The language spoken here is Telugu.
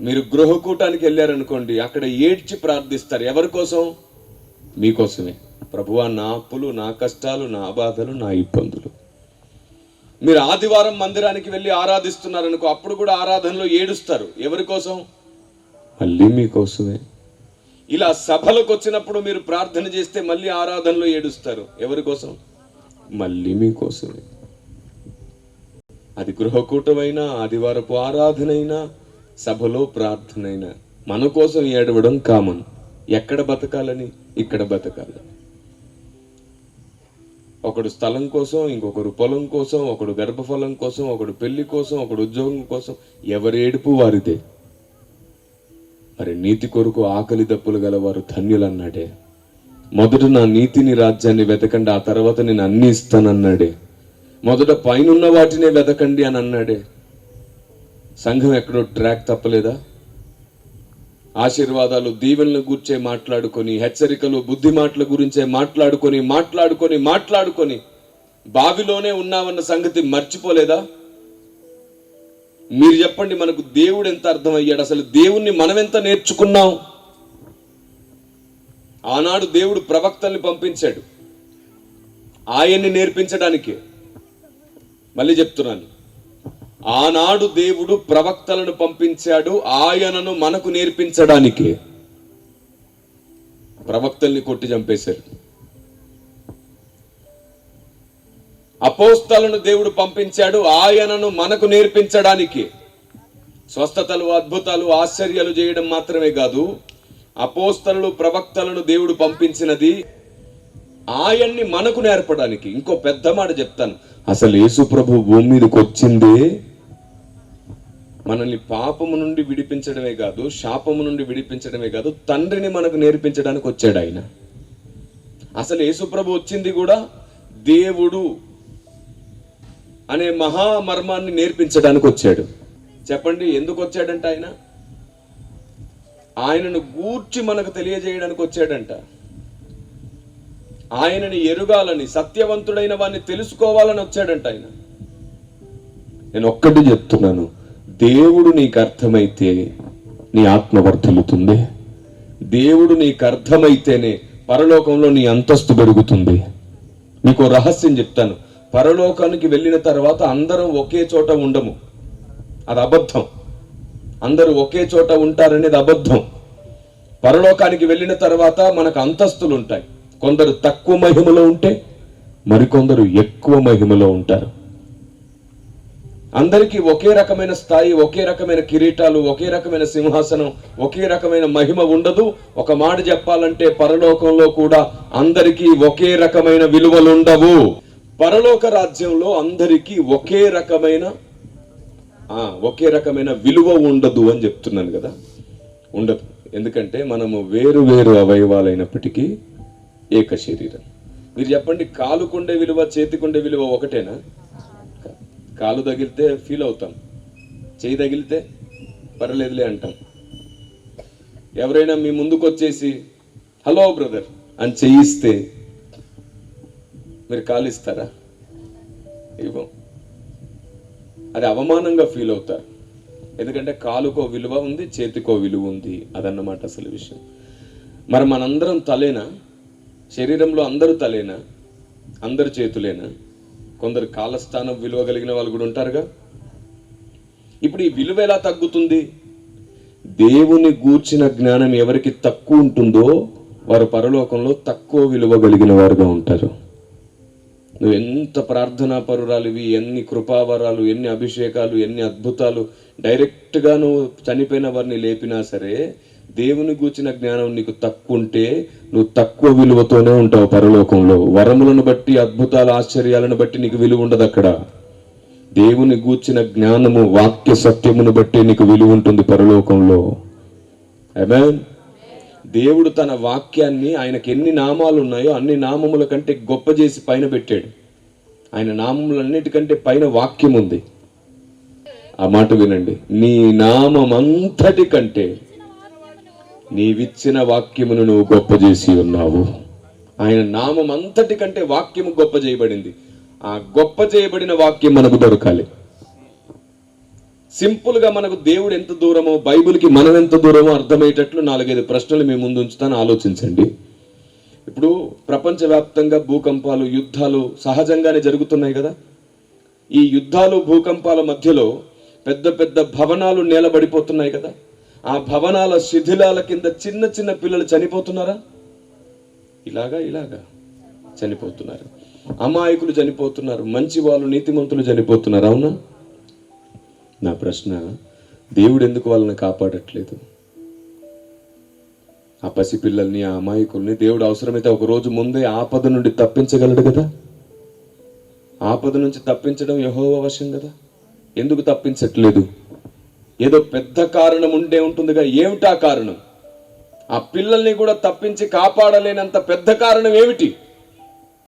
మీరు గృహకూటానికి వెళ్ళారనుకోండి అక్కడ ఏడ్చి ప్రార్థిస్తారు. ఎవరి కోసం? మీకోసమే ప్రభువా నా అప్పులు నా కష్టాలు నా బాధలు నా ఇబ్బందులు. మీరు ఆదివారం మందిరానికి వెళ్ళి ఆరాధిస్తున్నారనుకో అప్పుడు కూడా ఆరాధనలో ఏడుస్తారు. ఎవరి కోసం? మళ్ళీ మీకోసమే ఇలా సభలకు వచ్చినప్పుడు మీరు ప్రార్థన చేస్తే మళ్ళీ ఆరాధనలో ఏడుస్తారు. ఎవరి కోసం? మళ్ళీ మీకోసమే అది గృహకూటమైనా ఆదివారపు ఆరాధనైనా సభలో ప్రార్థనైనా మన కోసం ఏడవడం కామన్. ఎక్కడ బతకాలని? ఇక్కడ బతకాలని. ఒకడు స్థలం కోసం ఇంకొకరు పొలం కోసం ఒకడు గర్భఫలం కోసం ఒకడు పెళ్ళి కోసం ఒకడు ఉద్యోగం కోసం ఎవరి ఏడుపు వారిదే. మరి నీతి కొరకు ఆకలి దప్పులు గలవారు ధన్యులన్నాడే. మొదట నా నీతిని రాజ్యాన్ని వెతకండి ఆ తర్వాత నేను అన్ని ఇస్తానన్నాడే. మొదట పైనున్న వాటినే వెతకండి అని అన్నాడే. సంఘం ఎక్కడో ట్రాక్ తప్పలేదా? ఆశీర్వాదాలు దీవెనల గూర్చే మాట్లాడుకొని హెచ్చరికలు బుద్ధి మాటల గురించే మాట్లాడుకొని మాట్లాడుకొని మాట్లాడుకొని బావిలోనే ఉన్నామన్న సంగతి మర్చిపోలేదా? మీరు చెప్పండి మనకు దేవుడు ఎంత అర్థమయ్యాడు? అసలు దేవుణ్ణి మనం ఎంత నేర్చుకున్నాం? ఆనాడు దేవుడు ప్రవక్తల్ని పంపించాడు. ఆయన్ని నేర్పించడానికి. మళ్ళీ చెప్తున్నాను. ఆనాడు దేవుడు ప్రవక్తలను పంపించాడు ఆయనను మనకు నేర్పించడానికి. ప్రవక్తల్ని కొట్టి చంపేశారు. అపోస్తలను దేవుడు పంపించాడు ఆయనను మనకు నేర్పించడానికి. స్వస్థతలు అద్భుతాలు ఆశ్చర్యాలు చేయడం మాత్రమే కాదు అపోస్తలు ప్రవక్తలను దేవుడు పంపించినది ఆయన్ని మనకు నేర్పడానికి. ఇంకో పెద్ద మాట చెప్తాను. అసలు యేసు ప్రభు భూమి మీదకి వచ్చిందే మనల్ని పాపము నుండి విడిపించడమే కాదు శాపము నుండి విడిపించడమే కాదు తండ్రిని మనకు నేర్పించడానికి వచ్చాడు ఆయన. అసలు యేసుప్రభు వచ్చింది కూడా దేవుడు అనే మహామర్మాన్ని నేర్పించడానికి వచ్చాడు. చెప్పండి ఎందుకు వచ్చాడంట ఆయన? ఆయనను గూర్చి మనకు తెలియజేయడానికి వచ్చాడంట. ఆయనని ఎరుగాలని సత్యవంతుడైన వాడిని తెలుసుకోవాలని వచ్చాడంట ఆయన. నేను ఒక్కటి చెప్తున్నాను దేవుడు నీకు అర్థమైతే నీ ఆత్మ వర్ధిల్లుతుంది. దేవుడు నీకు అర్థమైతేనే పరలోకంలో నీ అంతస్తు పెరుగుతుంది. నీకు రహస్యం చెప్తాను. పరలోకానికి వెళ్ళిన తర్వాత అందరం ఒకే చోట ఉండము. అది అబద్ధం. అందరూ ఒకే చోట ఉంటారనేది అబద్ధం. పరలోకానికి వెళ్ళిన తర్వాత మనకు అంతస్తులు ఉంటాయి కొందరు తక్కువ మహిమలో ఉంటే మరికొందరు ఎక్కువ మహిమలో ఉంటారు. అందరికీ ఒకే రకమైన స్థాయి ఒకే రకమైన కిరీటాలు ఒకే రకమైన సింహాసనం ఒకే రకమైన మహిమ ఉండదు. ఒక మాట చెప్పాలంటే పరలోకంలో కూడా అందరికీ ఒకే రకమైన విలువలు ఉండవు. పరలోక రాజ్యంలో అందరికీ ఒకే రకమైన ఆ, ఒకే రకమైన విలువ ఉండదు అని చెప్తున్నాను కదా. ఉండదు. ఎందుకంటే మనము వేరు వేరు అవయవాలైనప్పటికీ ఏక శరీరం. మీరు చెప్పండి కాలుకుండే విలువ చేతికుండే విలువ ఒకటేనా? కాలు తగిలితే ఫీల్ అవుతాం. చేయి తగిలితే పర్లేదులే అంటాం. ఎవరైనా మీ ముందుకు వచ్చేసి హలో బ్రదర్ అని చేయిస్తే మీరు కాలు ఇస్తారా ఇవ్వం. అది అవమానంగా ఫీల్ అవుతారు. ఎందుకంటే కాలుకో విలువ ఉంది చేతికో విలువ ఉంది అదన్నమాట అసలు విషయం. మరి మనందరం తలేనా? శరీరంలో అందరూ తలేనా? అందరు చేతులేనా? కొందరు కాలస్థానం విలువ కలిగిన వాళ్ళు కూడా ఉంటారుగా. ఇప్పుడు ఈ విలువ ఎలా తగ్గుతుంది? దేవుని గూర్చిన జ్ఞానం ఎవరికి తక్కువ ఉంటుందో వారు పరలోకంలో తక్కువ విలువ కలిగిన వారుగా ఉంటారు. నువ్వు ఎంత ప్రార్థనా పరురాలివి ఎన్ని కృపావరాలు ఎన్ని అభిషేకాలు ఎన్ని అద్భుతాలు డైరెక్ట్గా నువ్వు చనిపోయిన వారిని లేపినా సరే దేవుని గూర్చిన జ్ఞానం నీకు తక్కువ ఉంటే నువ్వు తక్కువ విలువతోనే ఉంటావు పరలోకంలో. వరములను బట్టి అద్భుతాల ఆశ్చర్యాలను బట్టి నీకు విలువ ఉండదు అక్కడ దేవుని గూర్చిన జ్ఞానము వాక్య సత్యమును బట్టి నీకు విలువ ఉంటుంది పరలోకంలో. ఆమేన్ దేవుడు తన వాక్యాన్ని ఆయనకి ఎన్ని నామాలు ఉన్నాయో అన్ని నామముల కంటే గొప్ప చేసి పైన పెట్టాడు. ఆయన నామములన్నిటికంటే పైన వాక్యం ఉంది ఆ మాట వినండి. నీ నామమంతటి కంటే నీవిచ్చిన వాక్యమును నువ్వు గొప్ప చేసి ఉన్నావు. ఆయన నామం అంతటి కంటే వాక్యము గొప్ప చేయబడింది. ఆ గొప్ప చేయబడిన వాక్యం మనకు దొరకాలి. సింపుల్గా మనకు దేవుడు ఎంత దూరమో బైబిల్కి మనం ఎంత దూరమో అర్థమయ్యేటట్లు నాలుగైదు ప్రశ్నలు మీ ముందు ఉంచుతాను. ఆలోచించండి. ఇప్పుడు ప్రపంచవ్యాప్తంగా భూకంపాలు యుద్ధాలు సహజంగానే జరుగుతున్నాయి కదా. ఈ యుద్ధాలు భూకంపాల మధ్యలో పెద్ద పెద్ద భవనాలు నేలబడిపోతున్నాయి కదా. ఆ భవనాల శిథిలాల కింద చిన్న చిన్న పిల్లలు చనిపోతున్నారా? ఇలాగా ఇలాగా చనిపోతున్నారు. అమాయకులు చనిపోతున్నారు మంచి వాళ్ళు నీతిమంతులు చనిపోతున్నారు అవునా? నా ప్రశ్న దేవుడు ఎందుకు వాళ్ళని కాపాడట్లేదు? ఆ పసిపిల్లల్ని ఆ అమాయకుల్ని దేవుడు అవసరమైతే ఒక రోజు ముందే ఆపద నుండి తప్పించగలడు కదా? ఆపద నుంచి తప్పించడం యహోవ వశం కదా? ఎందుకు తప్పించట్లేదు? ఏదో పెద్ద కారణం ఉండే ఉంటుందిగా. ఏమిటా కారణం? ఆ పిల్లల్ని కూడా తప్పించి కాపాడలేనంత పెద్ద కారణం ఏమిటి?